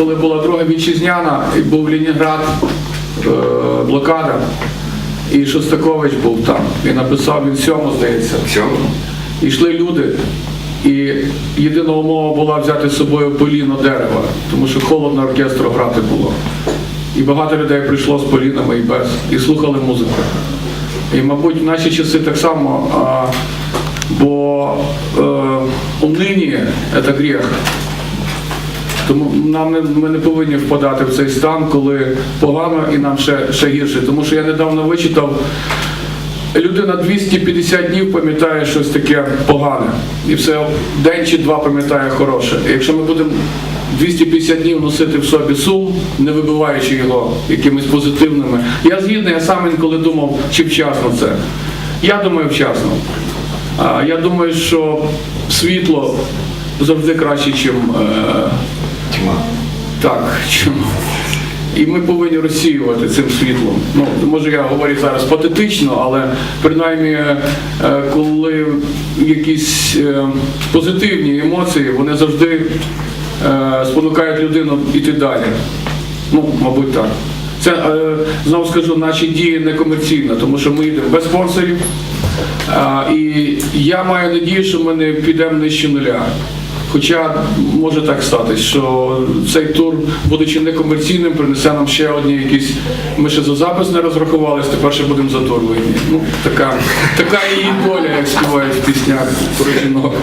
коли була друга вітчизняна, і був Ленінград, е, блокада, і Шостакович був там. І написав він сьому, здається. Все. І йшли люди, і єдина умова була взяти з собою поліно дерева, тому що холодно оркестру грати було. І багато людей прийшло з полінами і без, і слухали музику. І, мабуть, в наші часи так само, а, бо е, унині це гріх. Тому нам не, ми не повинні впадати в цей стан, коли погано і нам ще, ще гірше. Тому що я недавно вичитав, людина 250 днів пам'ятає щось таке погане. І все день чи два пам'ятає хороше. І якщо ми будемо 250 днів носити в собі сум, не вибиваючи його якимись позитивними. Я згідний, я сам інколи думав, чи вчасно це. Я думаю, вчасно. Я думаю, що світло завжди краще, ніж. Так, чим. І ми повинні розсіювати цим світлом. Ну, може я говорю зараз патетично, але принаймні, е, коли якісь е, позитивні емоції, вони завжди е, спонукають людину йти далі. Ну, мабуть, так. Це знову скажу, наші дії не комерційно, тому що ми йдемо без спонсорів. І я маю надію, що ми не підемо нижче нуля. Хоча може так статись, що цей тур, будучи некомерційним, принесе нам ще одні якісь. Ми ще за запис не розрахувалися, тепер ще будемо за тур вийти. Ну, така, така її доля, як співають в піснях про жінок.